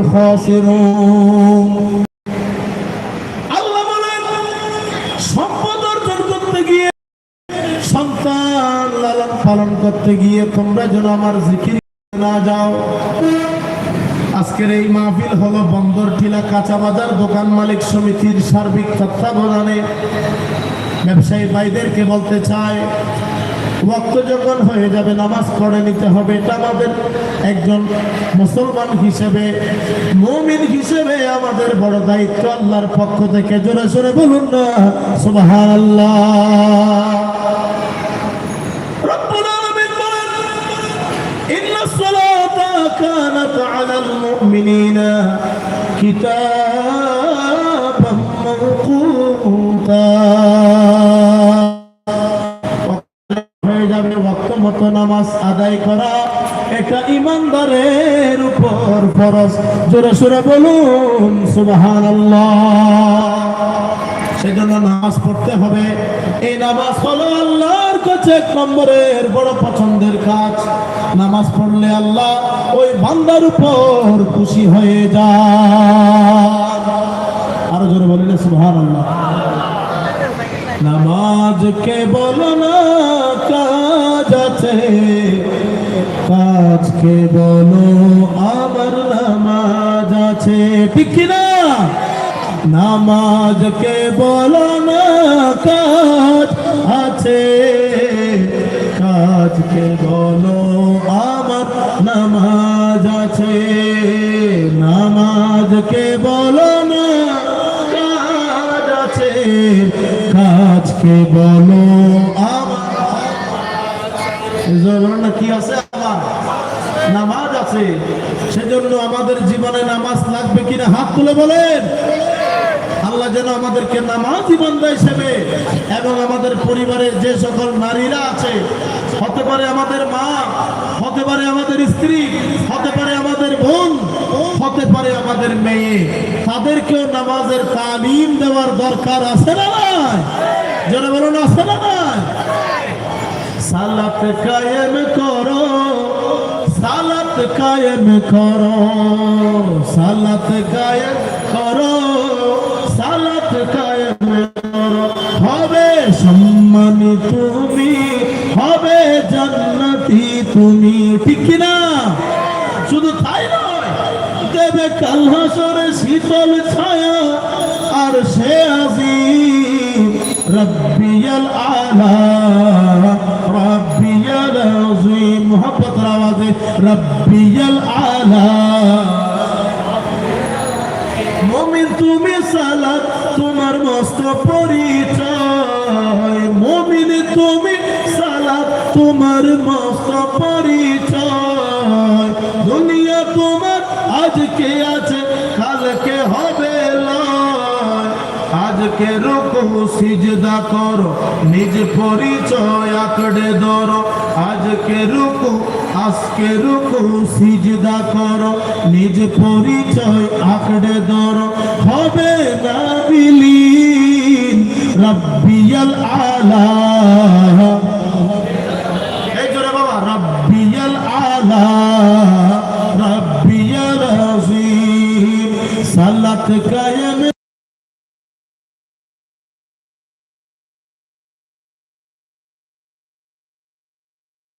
خاسرون আল্লাহ বলেন সম্পদ অর্জন করতে গিয়ে সন্তান লালন পালন করতে গিয়ে তোমরা যেন আমার জিকির না যাও আজকের এই মাহফিল হলো বন্দর টিলা কাঁচা বাজার দোকান মালিক সমিতির সার্বিক তত্ত্বাবধানে ব্যবসায়ী ভাইদেরকে বলতে চায় ওয়াক্ত যখন হয়ে যাবে, নামাজ পড়ে নিতে হবে, এটা আমাদের একজন মুসলমান হিসেবে, মুমিন হিসেবে আমাদের বড় দায়িত্ব আল্লাহর পক্ষ থেকে। জোরে জোরে বলুন না, সুবহানাল্লাহ। রব্বুল আলামিন বলেন ইন্নাস যাবে ভক্ত মতো নামাজ আদায় করা এটা ইমানদারের উপর ফরজ। জোরে সোরে বলুন সুবাহান সেজন্য নামাজ পড়তে হবে। এই নামাজ হলো আল্লাহর কাছে এক নম্বরের বড় পছন্দের কাজ। নামাজ পড়লে আল্লাহ ওই বান্দার উপর খুশি হয়ে যায় আরও জোরে বললে সুবহান আল্লাহ নামাজ কে বলো না কাজ আছে। কাজ কে বলো আমার নামাজ আছে। ঠিক না নামাজ কে বলো না কাজ আছে। কাজ কে বলো আমার নামাজ আছে। নামাজ কে কাজকে বলো কি আছে আমার? নামাজ আছে। সেজন্য আমাদের জীবনে নামাজ লাগবে কিনা হাত তুলে বলেন। আল্লাহ যেন আমাদেরকে নামাজ বান্দা হিসেবে এবং আমাদের পরিবারের যে সকল নারীরা আছে, হতে পারে আমাদের মা, হতে পারে আমাদের স্ত্রী, হতে পারে আমাদের বোন, হতে পারে আমাদের মেয়ে, তাদেরকেও নামাজের তালিম দেওয়ার দরকার আছে না যেন বলুন আছে না সালাত কায়েম করো, সালাত কায়েম করো, সালাত কায়েম করো, সালাত কায়েম করো। হবে সম্মানী তুমি, হবে জান্নাতি তুমি, ঠিক কিনা? শুধু তাই নয়, দেবে কাল হাসরে শীতল ছায়া, আর সে আজিম রব্বিয়াল তুমি সালাত তোমার মস্ত পরিচয়। মমিন তুমি সালাত তোমার মস্ত পরিচয়। দুনিয়া তোমার আজকে আছে আজকে আজকের সিজদা করো। নিজ পরিচয় আকড়ে ধরো। আজকে রুকু আজকে রুকু, সিজদা করো। নিজ পরিচয় আকড়ে ধরো। হবে না বিলীন, রব্বিয়াল আলা। এই জোরে রব্বিয়াল আলা। সালাত কা